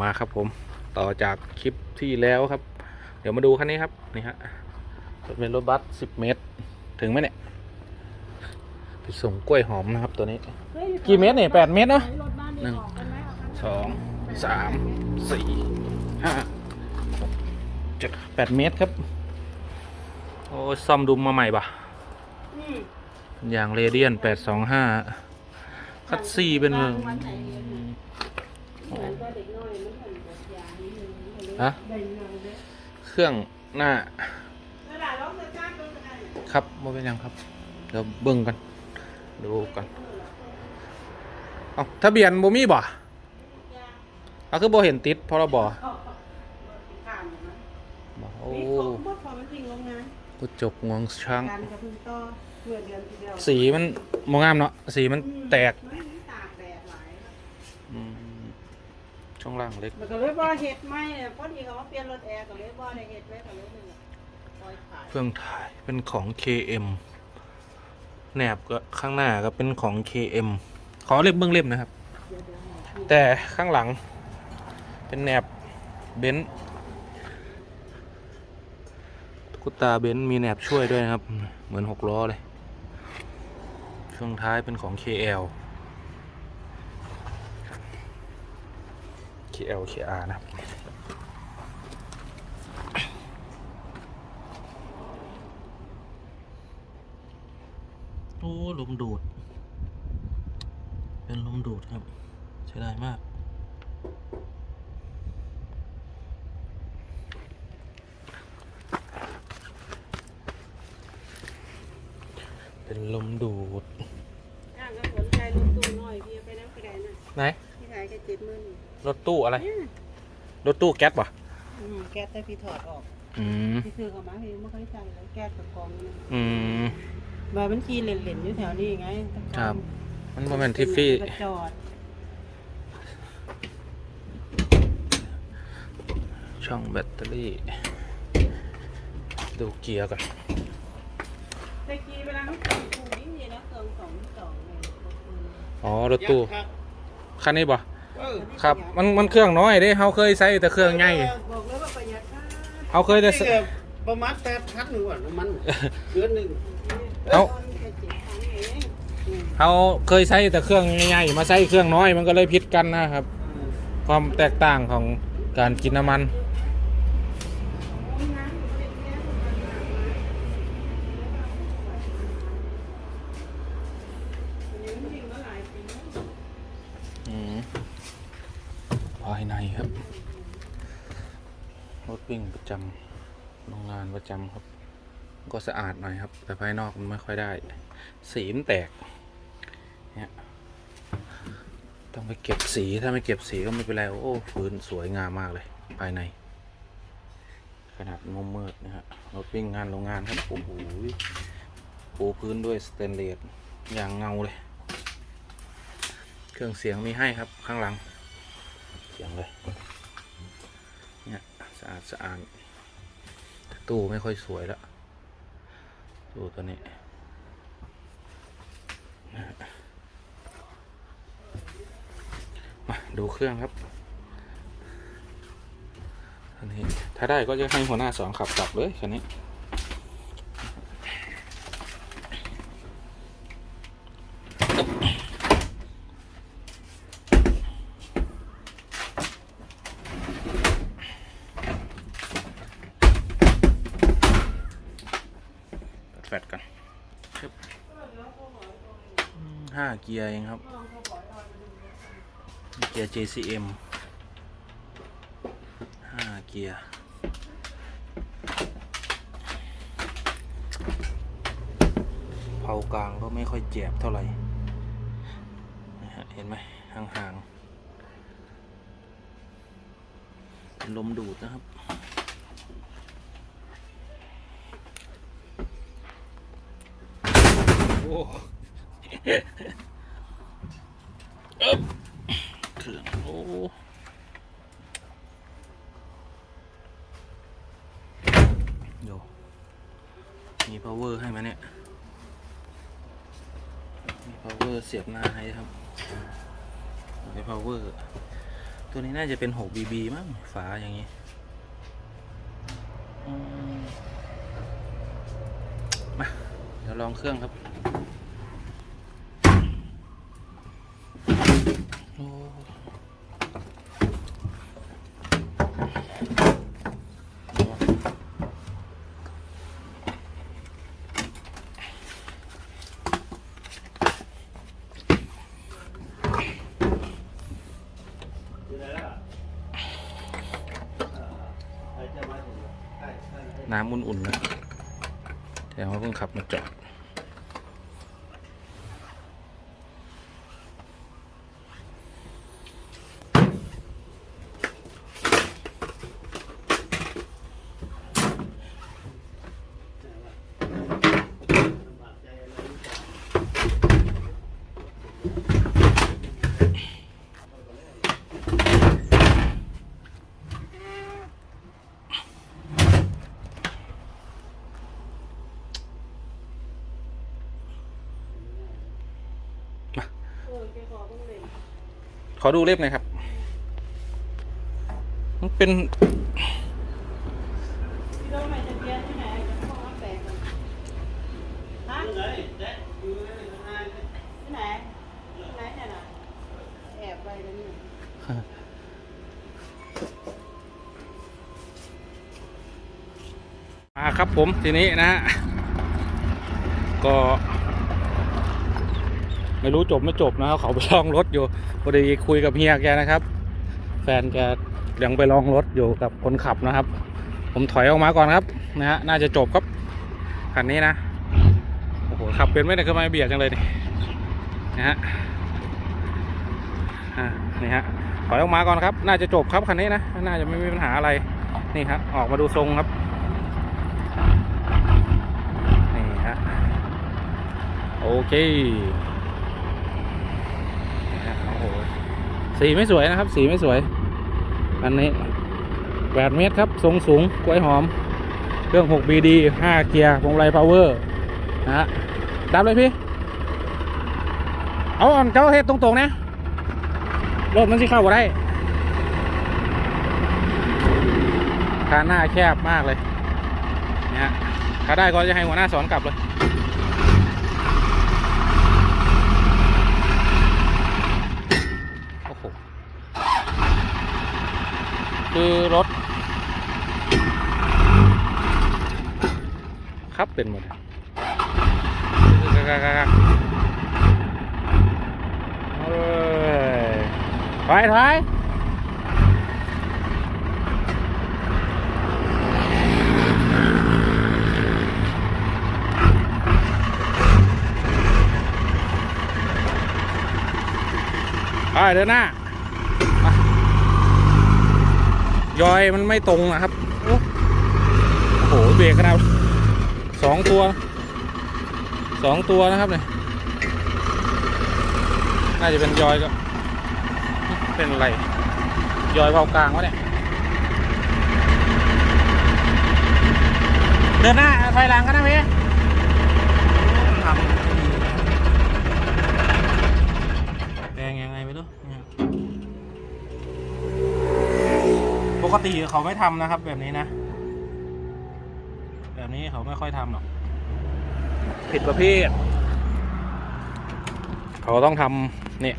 มาครับผมต่อจากคลิปที่แล้วครับ เดี๋ยวมาดูคันนี้ครับนี่ฮะเป็นรถบัสสิบเมตร ถึงไหมเนี่ยไปส่งกล้วยหอมนะครับ ตัวนี้ กี่เมตรเนี่ยแปดเมตรนะหนึ่งสองสามสี่ห้าเจ็ดแปดเมตรครับ โอ้ซ่อมดุมมาใหม่ปะอย่างเรเดียนแปดสองห้าคัดซี่เป็นเลย ฮะเครื่องหน้าครับบ่เป็นยังครับ เดี๋ยวเบิ่งกันดูกันเอาทะเบียนบ่มีบ่เอาคือบ่เห็นติดพรบบ่โอ้มีของหมดของมันจริงลงนะกระจกงวงช้าง สีมันมองงามเนาะ สีมันแตก ไม่มีตากแดดหลาย อืม ช่องล่างเล็กมันก็เลยบ่เฮ็ดไม่เนี่ยพอดีเขามาเปลี่ยนรถแอร์ก็เลยบ่ได้เฮ็ดไว้ก็เลยนึงปล่อยขายเครื่องถ่ายเป็นของ KM แหนบก็ข้างหน้าก็เป็นของ KM ขอเล็บเบื้องเล็บนะครับแต่ข้างหลังเป็นแหนบเบนซ์กุตาเบนซ์มีแหนบช่วยด้วยนะครับ เหมือนหกล้อเลย ช่วงท้ายเป็นของ KL KL KR นะครับโอ้ลมดูด เป็นลมดูดครับ ใช้ได้มาก เป็นลมดูดย่างก็สนใจรถตู้น้อยพี่เอาไปน้ำกระไดน่ะ ไหนพี่ขายแค่ เจ็ดหมื่นรถตู้อะไรเนี่ยรถตู้แก๊สป่ะอืมแก๊สแต่พี่ถอดออกอืมพี่ซื้อเข้ามาพี่ไม่ค่อยใช้แล้วแก๊สกับกองนี่อืม บาบัญชีเหล่นๆอยู่แถวนี้ไงครับ มันโมเมนทิฟฟี่ก็จอดช่องแบตเตอรี่ ดูเกียร์ก่อนตะกี้เวลาเขาส่งคูยิ่งดีนะเติมสองสองเลยอ๋อรถตู้คันนี้ป่ะ ครับมันมันเครื่องน้อยเด้เขาเคยใช้แต่เครื่องใหญ่บอกเลยว่าประหยัดมากเขาเคยแต่ นี่ก็ประมาณแปดพันหนึ่งวันมันเดือนหนึ่งเขาตอนแค่เจ็ดครั้งเองอืมเขาเคยใช้แต่เครื่องใหญ่ๆมาใช้เครื่องน้อยมันก็เลยผิดกันนะครับ ความแตกต่างของการกินน้ำมัน อืมภายในครับ รถวิ่งประจำโรงงานประจำครับ ก็สะอาดหน่อยครับ แต่ภายนอกมันไม่ค่อยได้ สีมันแตก เนี่ย ต้องไปเก็บสี ถ้าไม่เก็บสีก็ไม่เป็นไร โอ้พื้นสวยงามมากเลย ภายใน ขนาดงมมืดนะฮะ รถวิ่งงานโรงงานครับ โอ้โหปูพื้นด้วยสเตนเลสอย่างเงาเลย เครื่องเสียงมีให้ครับข้างหลัง สียงเลย เนี่ยสะอาดสะอาดตู้ไม่ค่อยสวยแล้วตู้ตัวนี้มาดูเครื่องครับอันนี้ถ้าได้ก็จะให้หัวหน้าสองขับกลับเลยคันนี้ เปิดแฟลชกันชึบอืม ห้าเกียร์เองครับ เกียร์ JCM ห้าเกียร์เผากลางก็ไม่ค่อยเจ็บเท่าไหร่เห็นไหมห่างๆลมดูดนะครับ โอ้อึ๊บเครื่องโอ้โยมี power ให้ไหมเนี่ย มี power เสียบหน้าให้ครับมี power ตัวนี้น่าจะเป็น 6BB มั้งฝาอย่างนี้ มา เดี๋ยวลองเครื่องครับโอ้ น้ำอุ่นๆนะแต่ว่าเพิ่งขับมาจอด เออแกขอเพิ่งเล่น ขอดูเล็บหน่อยครับ มันเป็นพี่โดนไหนจะเปลี่ยนที่ไหนจะเข้ามาแปลกเลยฮะที่ไหนที่ไหนเนี่ยนะแอบไปแล้วนี่มาครับผมทีนี้นะฮะก็ ไม่รู้จบไม่จบนะครับเขาไปลองรถอยู่พอดีคุยกับเฮียแกนะครับ แฟนแกยังไปลองรถอยู่กับคนขับนะครับ ผมถอยออกมาก่อนครับนะฮะน่าจะจบครับคันนี้นะโอ้โหขับเป็นไม่ได้ขึ้นมาเบียดจังเลยนี่นะฮะนี่ฮะถอยออกมาก่อนครับ น่าจะจบครับคันนี้นะน่าจะไม่มีปัญหาอะไรนี่ครับออกมาดูทรงครับนี่ฮะโอเคนี่ฮะโอ้โห สีไม่สวยนะครับ สีไม่สวย อันนี้แปดเมตรครับ ทรงสูงกล้วยหอม เครื่อง 6BD 5 เกียร์พวงมาลัยพาวเวอร์นะฮะดับเลยพี่ เอาอ่อนเจ้าเฮ็ดตรงๆนะรถมันสิเข้าบ่ได้คานหน้าแคบมากเลยเนี่ยถ้าได้ก็จะให้หัวหน้าสอนกลับเลย โอ้โห คือรถ ครับเป็นหมดเลยเอ้ยถอยถอยไปเดินหน้าไป ยอยมันไม่ตรงนะครับ โอ้โหเบรกขนาดสองตัวสองตัวนะครับเนี่ยน่าจะเป็นยอยก็ เป็นอะไร ยอยเบากลางวะเนี่ย เดินหน้าถอยหลังกันนะพี่ ติเขาไม่ทำนะครับ แบบนี้นะ แบบนี้เขาไม่ค่อยทำหรอกผิดประเภท เขาต้องทำเนี่ย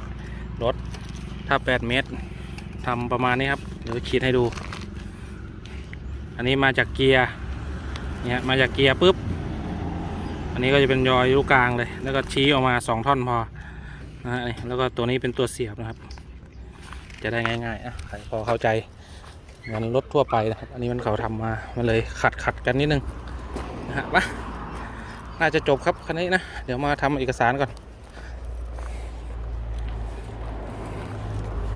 รถถ้า 8 เมตรทำประมาณนี้ครับ เดี๋ยวขีดให้ดู อันนี้มาจากเกียร์เนี่ยมาจากเกียร์ปุ๊บ อันนี้ก็จะเป็นยอยลูกกลางเลย แล้วก็ชี้ออกมาสองท่อนพอนะฮะนี่แล้วก็ตัวนี้เป็นตัวเสียบนะครับ จะได้ง่ายๆอะใครพอเข้าใจ งานรถทั่วไปนะครับ อันนี้มันเขาทำมามันเลยขัดขัดกันนิดนึงนะฮะมาน่าจะจบครับคันนี้นะ เดี๋ยวมาทำเอกสารก่อน